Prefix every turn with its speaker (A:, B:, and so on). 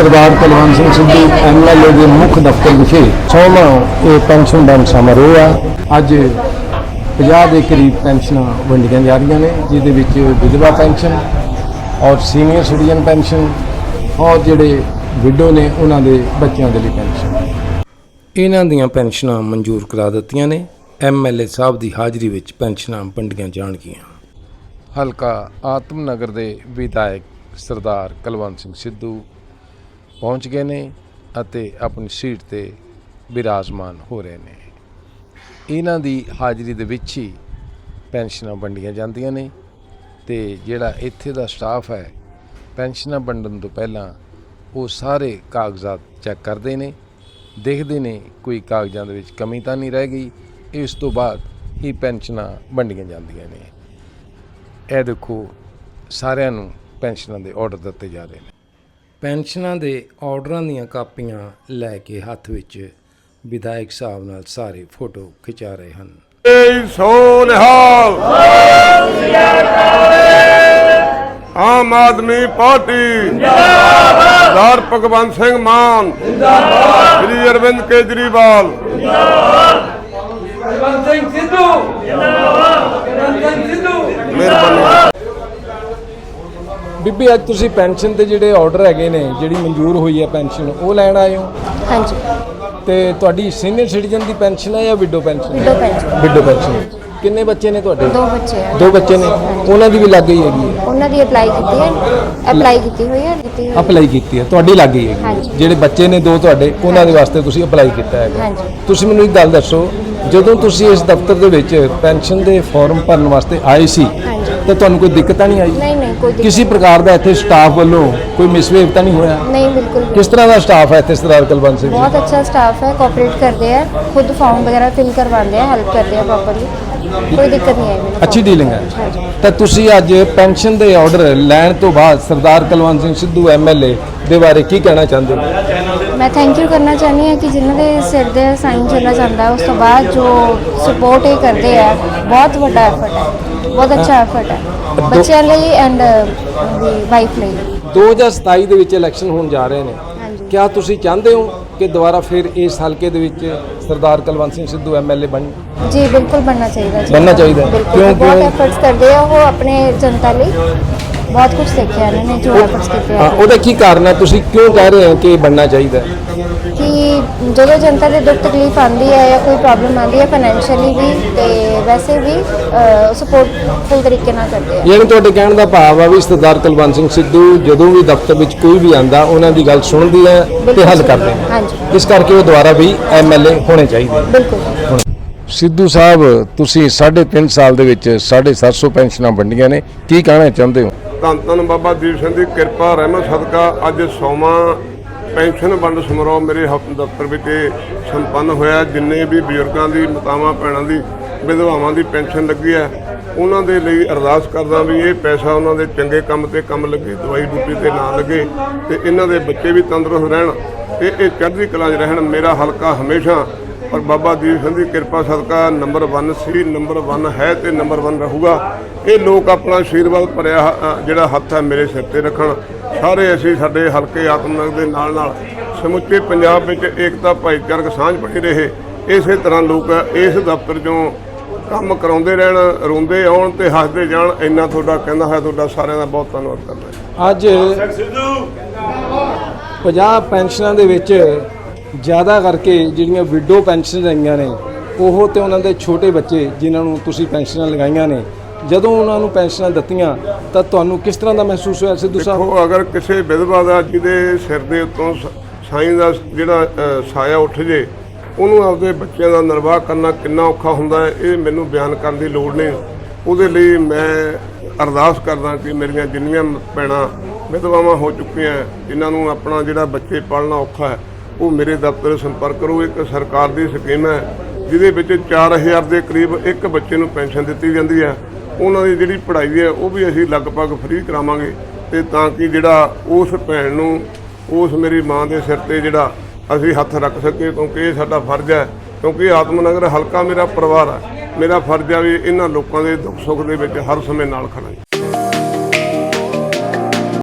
A: ਸਰਦਾਰ Kulwant Singh Sidhu MLA ਦੇ ਮੁੱਖ ਦਫ਼ਤਰ ਵਿਖੇ ਸੋਮਾ ਇਹ ਪੈਨਸ਼ਨ ਵੰਡ ਸਮਾਰੋਹ ਆ। ਅੱਜ 50 ਦੇ ਕਰੀਬ ਪੈਨਸ਼ਨਾਂ ਵੰਡੀਆਂ ਜਾ ਰਹੀਆਂ ਨੇ, ਜਿਹਦੇ ਵਿੱਚ ਵਿਧਵਾ ਪੈਨਸ਼ਨ ਔਰ ਸੀਨੀਅਰ ਸਿਟੀਜ਼ਨ ਪੈਨਸ਼ਨ ਔਰ ਜਿਹੜੇ ਵਿਡੋ ਨੇ, ਉਹਨਾਂ ਦੇ ਬੱਚਿਆਂ ਦੇ ਲਈ ਪੈਨਸ਼ਨ। ਇਹਨਾਂ ਦੀਆਂ ਪੈਨਸ਼ਨਾਂ ਮਨਜ਼ੂਰ ਕਰਾ ਦਿੱਤੀਆਂ ਨੇ। ਐਮਐਲਏ ਸਾਹਿਬ ਦੀ ਹਾਜ਼ਰੀ ਵਿੱਚ ਪੈਨਸ਼ਨਾਂ ਵੰਡੀਆਂ ਜਾਣਗੀਆਂ। ਹਲਕਾ ਆਤਮ ਨਗਰ ਦੇ ਵਿਧਾਇਕ ਸਰਦਾਰ ਕੁਲਵੰਤ ਸਿੰਘ ਸਿੱਧੂ ਪਹੁੰਚ ਗਏ ਨੇ ਅਤੇ ਆਪਣੀ ਸੀਟ ਤੇ ਬਿਰਾਜਮਾਨ ਹੋ ਰਹੇ ਨੇ। ਇਹਨਾਂ ਦੀ ਹਾਜ਼ਰੀ ਦੇ ਵਿੱਚ ਹੀ ਪੈਨਸ਼ਨਾਂ ਵੰਡੀਆਂ ਜਾਂਦੀਆਂ ਨੇ ਤੇ ਜਿਹੜਾ ਇੱਥੇ ਦਾ ਸਟਾਫ ਹੈ, ਪੈਨਸ਼ਨਾਂ ਵੰਡਣ ਤੋਂ ਪਹਿਲਾਂ ਉਹ ਸਾਰੇ ਕਾਗਜ਼ਾਤ ਚੈੱਕ ਕਰਦੇ ਨੇ। ਦੇਖਦੇ ਨੇ ਕੋਈ ਕਾਗਜ਼ਾਂ ਦੇ ਵਿੱਚ ਕਮੀ ਤਾਂ ਨਹੀਂ ਰਹਿ ਗਈ, ਇਸ ਤੋਂ ਬਾਅਦ ਹੀ ਪੈਨਸ਼ਨਾਂ ਵੰਡੀਆਂ ਜਾਂਦੀਆਂ ਨੇ। ਇਹ ਦੇਖੋ, ਸਾਰਿਆਂ ਨੂੰ ਪੈਨਸ਼ਨਾਂ ਦੇ ਆਰਡਰ ਦਿੱਤੇ ਜਾ ਰਹੇ ਨੇ। ਪੈਨਸ਼ਨਾਂ ਦੇ ਆਰਡਰਾਂ ਦੀਆਂ ਕਾਪੀਆਂ ਲੈ ਕੇ ਹੱਥ ਵਿੱਚ ਵਿਧਾਇਕ ਸਾਹਿਬ ਨਾਲ ਸਾਰੇ ਫੋਟੋ ਖਿਚਾ ਰਹੇ ਹਨ।
B: ਏ ਸੋ ਨਿਹਾਲ ਆਮ ਆਦਮੀ ਪਾਰਟੀ। ਜਿੰਦਾਬਾਦ ਸਰਦਾਰ ਭਗਵੰਤ ਸਿੰਘ ਮਾਨ। ਜਿੰਦਾਬਾਦ ਸ੍ਰੀ ਅਰਵਿੰਦ ਕੇਜਰੀਵਾਲ।
C: ਕੁਲਵੰਤ ਸਿੰਘ ਸਿੱਧੂ। ਜਿੰਦਾਬਾਦ ਸਿੰਘ ਸਿੱਧੂ।
B: ਮਿਹਰਬਾਨੀ।
A: ਬੀਬੀ ਅੱਜ ਤੁਸੀਂ ਪੈਨਸ਼ਨ ਤੇ ਜਿਹੜੇ ਆਰਡਰ ਹੈਗੇ ਨੇ ਜਿਹੜੀ ਮਨਜ਼ੂਰ ਹੋਈ ਹੈ ਪੈਨਸ਼ਨ ਉਹ ਲੈਣ ਆਏ ਹੋ?
D: ਹਾਂਜੀ।
A: ਤੇ ਤੁਹਾਡੀ ਸੀਨੀਅਰ ਸਿਟੀਜ਼ਨ ਦੀ ਪੈਨਸ਼ਨ ਹੈ ਜਾਂ widow pension
D: widow pension.
A: Widow pension. ਕਿੰਨੇ ਬੱਚੇ ਨੇ ਤੁਹਾਡੇ?
D: ਦੋ ਬੱਚੇ ਆ।
A: ਦੋ ਬੱਚੇ ਨੇ। ਉਹਨਾਂ ਦੀ ਵੀ ਲੱਗ ਗਈ ਹੈਗੀ ਹੈ।
D: ਦੀ ਅਪਲਾਈ ਕੀਤੀ ਹੈ ਅਪਲਾਈ ਕੀਤੀ ਹੋਈ ਹੈ ਕੀਤੀ ਹੋਈ ਹੈ।
A: ਅਪਲਾਈ ਕੀਤੀ ਹੈ ਤੁਹਾਡੀ ਲੱਗ ਗਈ ਹੈਗੀ
D: ਹਾਂਜੀ।
A: ਜਿਹੜੇ ਬੱਚੇ ਨੇ ਦੋ ਤੁਹਾਡੇ ਉਹਨਾਂ ਦੇ ਵਾਸਤੇ ਤੁਸੀਂ ਅਪਲਾਈ ਕੀਤਾ ਹੈਗਾ
D: ਹਾਂਜੀ।
A: ਤੁਸੀਂ ਮੈਨੂੰ ਇੱਕ ਗੱਲ ਦੱਸੋ ਜਦੋਂ ਤੁਸੀਂ ਇਸ ਦਫ਼ਤਰ ਦੇ ਵਿੱਚ ਪੈਨਸ਼ਨ ਦੇ ਫਾਰਮ ਭਰਨ ਵਾਸਤੇ ਆਏ ਸੀ
D: ਹਾਂਜੀ।
A: ਤਾਂ ਤੁਹਾਨੂੰ ਕੋਈ ਦਿੱਕਤ ਤਾਂ ਨਹੀਂ ਆਈ
D: ਨਹੀਂ ਨਹੀਂ ਕੋਈ ਦਿੱਕਤ
A: ਕਿਸੇ ਪ੍ਰਕਾਰ ਦਾ ਇੱਥੇ ਸਟਾਫ ਵੱਲੋਂ ਕੋਈ ਮਿਸਬੀਹੇਵ ਤਾਂ ਨਹੀਂ ਹੋਇਆ
D: ਨਹੀਂ ਬਿਲਕੁਲ ਵੀ।
A: ਕਿਸ ਤਰ੍ਹਾਂ ਦਾ ਸਟਾਫ ਹੈ ਇੱਥੇ ਸਰਦਾਰ ਕੁਲਵੰਤ ਸਿੰਘ ਜੀ
D: ਬਹੁਤ ਅੱਛਾ ਸਟਾਫ ਹੈ ਕੋਆਪਰੇਟ ਕਰਦੇ ਆ ਖੁਦ ਫਾਰਮ ਵਗੈਰਾ ਫਿਲ ਕਰਵਾਉਂਦੇ ਆ ਹੈਲਪ ਕਰਦੇ ਆ ਪ੍ਰੋਪਰਲੀ ਕੋਈ ਦਿੱਕਤ ਨਹੀਂ ਆਈ ਮੈਨੂੰ
A: ਅੱਛੀ ਡੀਲਿੰਗ ਹੈ
D: ਹਾਂਜੀ।
A: ਤਾਂ ਤੁਸੀਂ ਅੱਜ ਪੈਨਸ਼ਨ ਦੇ ਆਰਡਰ ਲੈਣ ਤੋਂ ਬਾਅਦ ਸਰਦਾਰ ਕੁਲਵੰਤ ਸਿੰਘ ਸਿੱਧੂ ਐਮਐਲਏ ਦੇ ਬਾਰੇ ਕੀ ਕਹਿਣਾ ਚਾਹੁੰਦੇ ਹੋ?
D: ਮੈਂ ਥੈਂਕ ਯੂ ਕਰਨਾ ਚਾਹੁੰਦੀ ਹਾਂ ਕਿ ਜਿਨ੍ਹਾਂ ਦੇ ਸਿਰ ਦੇ ਸਾਈਨ ਚੱਲਾ ਜਾਂਦਾ ਉਸ ਤੋਂ ਬਾਅਦ ਜੋ ਸਪੋਰਟ ਇਹ ਕਰਦੇ ਆ ਬਹੁਤ ਵੱਡਾ ਐਫਰਟ ਹੈ ਬਹੁਤ ਅੱਛਾ ਐਫਰਟ ਹੈ ਬੱਚਿਆਂ ਲਈ ਐਂਡ ਵਾਈਫ ਲਈ।
A: 2027 ਦੇ ਵਿੱਚ ਇਲੈਕਸ਼ਨ ਹੋਣ ਜਾ ਰਹੇ ਨੇ। ਕਿਆ ਤੁਸੀਂ ਚਾਹੁੰਦੇ ਹੋ ਕਿ ਦੁਬਾਰਾ ਫਿਰ ਇਸ ਹਲਕੇ ਦੇ ਵਿੱਚ ਸਰਦਾਰ ਕੁਲਵੰਤ ਸਿੰਘ ਸਿੱਧੂ ਐਮਐਲਏ ਬਣ
D: ਜੀ ਬਿਲਕੁਲ ਬਣਨਾ ਚਾਹੀਦਾ ਜੀ
A: ਬਣਨਾ ਚਾਹੀਦਾ।
D: ਬਿਲਕੁਲ
A: ਕਿਉਂ-
D: ਬਹੁਤ
A: ਕਿਉਂ?
D: ਐਫਰਟਸ ਕਰਦੇ ਆ ਉਹ ਆਪਣੇ ਜਨਤਾ ਲਈ ਬਹੁਤ ਕੁਝ ਸਿੱਖਿਆ ਇਹਨਾਂ ਨੇ ਜੋ ਐਫਰਟਸ ਕੀਤੇ
A: ਹਾਂ
D: ਆ
A: ਉਹਦਾ ਕੀ ਕਾਰਨ ਹੈ? ਤੁਸੀਂ ਕਿਉਂ ਕਹਿ ਰਹੇ ਹੋ ਕਿ ਇਹ ਬਣਨਾ ਚਾਹੀਦਾ ਹੈ?
D: ਕਿ ਜਦੋਂ ਜਨਤਾ ਦੇ ਦੁੱਖ ਤਕਲੀਫ ਆਉਂਦੀ ਹੈ ਜਾਂ ਕੋਈ ਪ੍ਰੋਬਲਮ ਆਉਂਦੀ ਹੈ ਫਾਈਨੈਂਸ਼ੀਅਲੀ ਵੀ ਤੇ ਵੈਸੇ ਵੀ ਸਪੋਰਟ ਫੁੱਲ ਤਰੀਕੇ ਨਾਲ ਕਰਦੇ ਆ।
A: ਯਾਨੀ ਤੁਹਾਡੇ ਕਹਿਣ ਦਾ ਭਾਵ ਆ ਵੀ ਸਰਦਾਰ ਕੁਲਵੰਤ ਸਿੰਘ ਸਿੱਧੂ ਜਦੋਂ ਵੀ ਦਫ਼ਤਰ ਵਿੱਚ ਕੋਈ ਵੀ ਆਂਦਾ ਉਹਨਾਂ ਦੀ ਗੱਲ ਸੁਣਦੀ ਹੈ ਤੇ ਹੱਲ ਕਰਦੇ ਨੇ।
D: ਹਾਂਜੀ।
A: ਇਸ ਕਰਕੇ ਉਹ ਦੁਬਾਰਾ ਵੀ ਐਮਐਲਏ ਹੋਣੇ ਚਾਹੀਦੇ
D: ਬਿਲਕੁਲ।
A: ਸਿੱਧੂ ਸਾਹਿਬ ਤੁਸੀਂ 3.5 ਸਾਲ ਦੇ ਵਿੱਚ 750 ਪੈਨਸ਼ਨਾਂ ਵੰਡੀਆਂ ਨੇ ਕੀ ਕਹਿਣਾ ਚਾਹੁੰਦੇ ਹੋ?
B: ਧੰਨ ਧੰਨ ਬਾਬਾ ਦੀਪ ਸਿੰਘ ਦੀ ਕਿਰਪਾ, ਰਹਿਮਤ, ਸਦਕਾ। ਅੱਜ ਸੋਮਾ ਪੈਨਸ਼ਨ ਵੰਡ ਸਮਾਰੋਹ ਮੇਰੇ ਹਫ- ਦਫ਼ਤਰ ਵਿੱਚ ਸੰਪੰਨ ਹੋਇਆ। ਜਿੰਨੇ ਵੀ ਬਜ਼ੁਰਗਾਂ ਦੀ, ਮਾਤਾਵਾਂ, ਭੈਣਾਂ ਦੀ, ਵਿਧਵਾਵਾਂ ਦੀ ਪੈਨਸ਼ਨ ਲੱਗੀ ਹੈ, ਉਹਨਾਂ ਦੇ ਲਈ ਅਰਦਾਸ ਕਰਦਾ ਵੀ ਇਹ ਪੈਸਾ ਉਹਨਾਂ ਦੇ ਚੰਗੇ ਕੰਮ ਤੇ ਕੰਮ ਲੱਗੇ, ਦਵਾਈ ਬੂਟੀ ਤੇ ਨਾ ਲੱਗੇ ਤੇ ਇਹਨਾਂ ਦੇ ਬੱਚੇ ਵੀ ਤੰਦਰੁਸਤ ਰਹਿਣ ਤੇ ਇਹ ਚੜ੍ਹਦੀ ਕਲਾ 'ਚ ਰਹਿਣ। ਮੇਰਾ ਹਲਕਾ ਹਮੇਸ਼ਾ ਪਰ ਬਾਬਾ ਦੀਪ ਸਿੰਘ ਦੀ ਕਿਰਪਾ ਸਦਕਾ ਨੰਬਰ 1 ਸੀ ਨੰਬਰ 1 ਹੈ ਤੇ ਨੰਬਰ 1 ਰਹੂਗਾ। ਇਹ ਲੋਕ ਆਪਣਾ ਆਸ਼ੀਰਵਾਦ ਭਰਿਆ ਜਿਹੜਾ ਹੱਥ ਹੈ ਮੇਰੇ ਸਿਰ ਤੇ ਰੱਖਣ। ਸਾਰੇ ਅਸੀਂ ਸਾਡੇ ਹਲਕੇ ਆਤਮਨਗਰ ਦੇ ਨਾਲ ਨਾਲ ਸਮੁੱਚੇ ਪੰਜਾਬ ਵਿੱਚ ਏਕਤਾ ਭਾਈਚਾਰਕ ਸਾਂਝ ਬਣੀ ਰਹੇ। ਇਸੇ ਤਰ੍ਹਾਂ ਲੋਕ ਇਸ ਦਫ਼ਤਰ 'ਚੋਂ ਕੰਮ ਕਰਾਉਂਦੇ ਰਹਿਣ ਰੋਂਦੇ ਆਉਣ ਤੇ ਹੱਸਦੇ ਜਾਣ। ਇੰਨਾ ਤੁਹਾਡਾ ਕਹਿੰਦਾ ਹੈ ਤੁਹਾਡਾ ਸਾਰਿਆਂ ਦਾ ਬਹੁਤ ਧੰਨਵਾਦ ਕਰਦਾ।
A: ਅੱਜ 50 ਪੈਨਸ਼ਨਾਂ ਦੇ ਵਿੱਚ ਜ਼ਿਆਦਾ ਕਰਕੇ ਜਿਹੜੀਆਂ ਵਿਡੋ ਪੈਨਸ਼ਨ ਆਈਆਂ ਨੇ ਉਹ ਤੇ ਉਹਨਾਂ ਦੇ ਛੋਟੇ ਬੱਚੇ ਜਿਨ੍ਹਾਂ ਨੂੰ ਤੁਸੀਂ ਪੈਨਸ਼ਨਾਂ ਲਗਾਈਆਂ ਨੇ ਜਦੋਂ ਉਹਨਾਂ ਨੂੰ ਪੈਨਸ਼ਨਾਂ ਦਿੱਤੀਆਂ ਤਾਂ ਤੁਹਾਨੂੰ ਕਿਸ ਤਰ੍ਹਾਂ ਦਾ ਮਹਿਸੂਸ ਹੋਇਆ ਸਿੱਧੂ ਸਾਹਿਬ?
B: ਦੇਖੋ ਅਗਰ ਕਿਸੇ ਵਿਧਵਾ ਦਾ ਜਿਹਦੇ ਸਿਰ ਦੇ ਉੱਤੋਂ ਸਾਈਂ ਦਾ ਜਿਹੜਾ ਸਾਇਆ ਉੱਠ ਜੇ ਉਹਨੂੰ ਆਪਦੇ ਬੱਚਿਆਂ ਦਾ ਨਿਰਵਾਹ ਕਰਨਾ ਕਿੰਨਾ ਔਖਾ ਹੁੰਦਾ ਹੈ ਇਹ ਮੈਨੂੰ ਬਿਆਨ ਕਰਨ ਦੀ ਲੋੜ ਨਹੀਂ। ਉਹਦੇ ਲਈ ਮੈਂ ਅਰਦਾਸ ਕਰਦਾ ਕਿ ਮੇਰੀਆਂ ਜਿੰਨੀਆਂ ਭੈਣਾਂ ਵਿਧਵਾਵਾਂ ਹੋ ਚੁੱਕੀਆਂ ਜਿਨ੍ਹਾਂ ਨੂੰ ਆਪਣਾ ਜਿਹੜਾ ਬੱਚੇ ਪਾਲਣਾ ਔਖਾ ਹੈ ਉਹ ਮੇਰੇ ਦਫ਼ਤਰ ਸੰਪਰਕ ਕਰੋ। ਇੱਕ ਸਰਕਾਰ ਦੀ ਸਕੀਮ ਹੈ, ਜਿਹਦੇ ਵਿੱਚ 4000 ਦੇ ਕਰੀਬ ਇੱਕ ਬੱਚੇ ਨੂੰ ਪੈਨਸ਼ਨ ਦਿੱਤੀ ਜਾਂਦੀ ਹੈ। ਉਹਨਾਂ ਦੀ ਜਿਹੜੀ ਪੜ੍ਹਾਈ ਹੈ, ਉਹ ਵੀ ਅਸੀਂ ਲਗਭਗ ਫ੍ਰੀ ਕਰਾਵਾਂਗੇ। ਤੇ ਤਾਂ ਕਿ ਜਿਹੜਾ ਉਸ ਭੈਣ ਨੂੰ, ਉਸ ਮੇਰੀ ਮਾਂ ਦੇ ਸਿਰ ਤੇ ਜਿਹੜਾ ਅਸੀਂ ਹੱਥ ਰੱਖ ਸਕੀਏ, ਕਿਉਂਕਿ ਇਹ ਸਾਡਾ ਫਰਜ਼ ਹੈ। ਕਿਉਂਕਿ ਇਹ ਆਤਮਨਗਰ ਹਲਕਾ ਮੇਰਾ ਪਰਿਵਾਰ ਹੈ। ਮੇਰਾ ਫਰਜ਼ ਹੈ ਵੀ ਇਹਨਾਂ ਲੋਕਾਂ ਦੇ ਦੁੱਖ ਸੁੱਖ ਦੇ ਵਿੱਚ ਹਰ ਸਮੇਂ ਨਾਲ ਖੜਾਂ